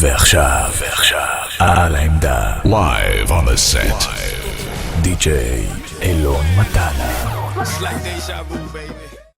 ועכשיו, ועכשיו, על העמדה. Live on the set. די.ג'יי אלון מתנה. It's like deja vu, baby.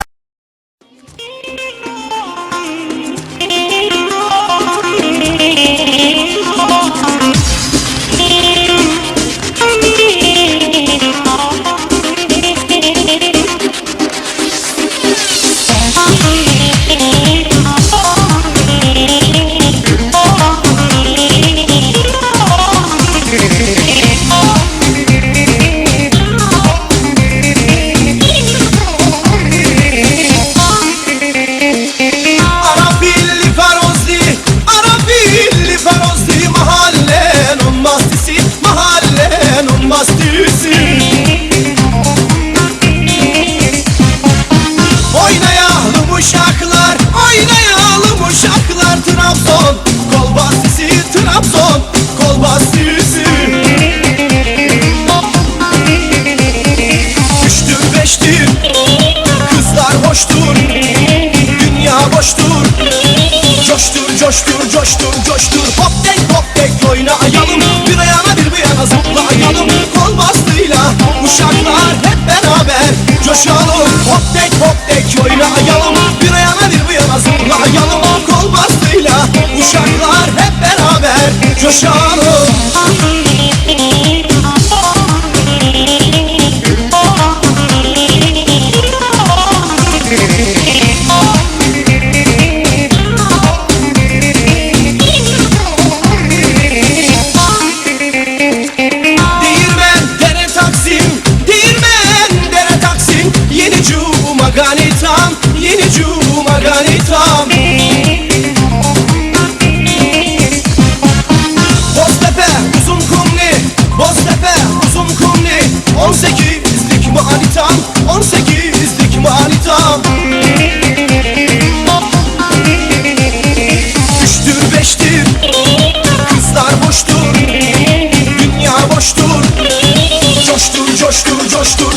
coştur coştur coştur. Hop tek hop tek oynayalım. Bir ayağına bir bu yana zıplayalım. Kol bastığıyla uşaklar hep beraber coşalım. Hop tek hop tek oynayalım. Bir ayağına bir bu yana zıplayalım. Kol bastığıyla uşaklar hep beraber coşalım. gosto.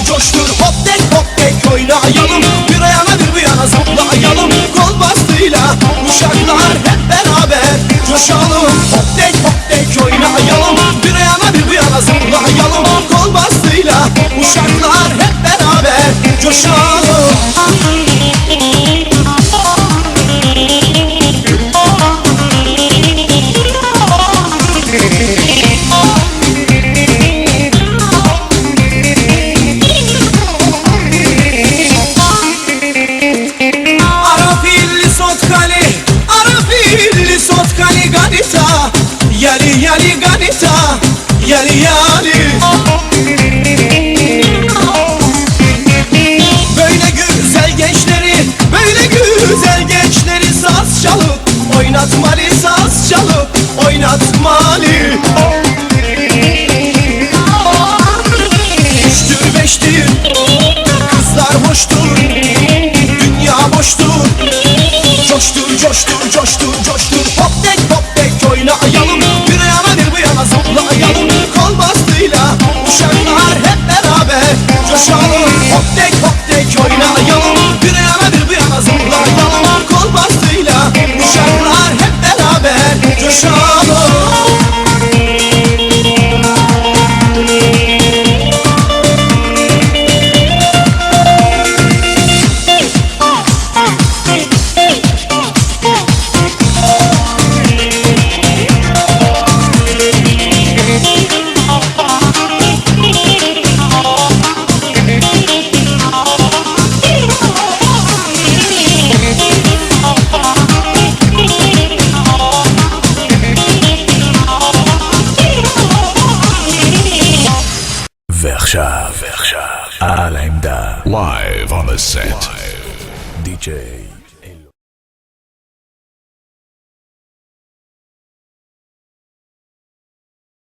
J.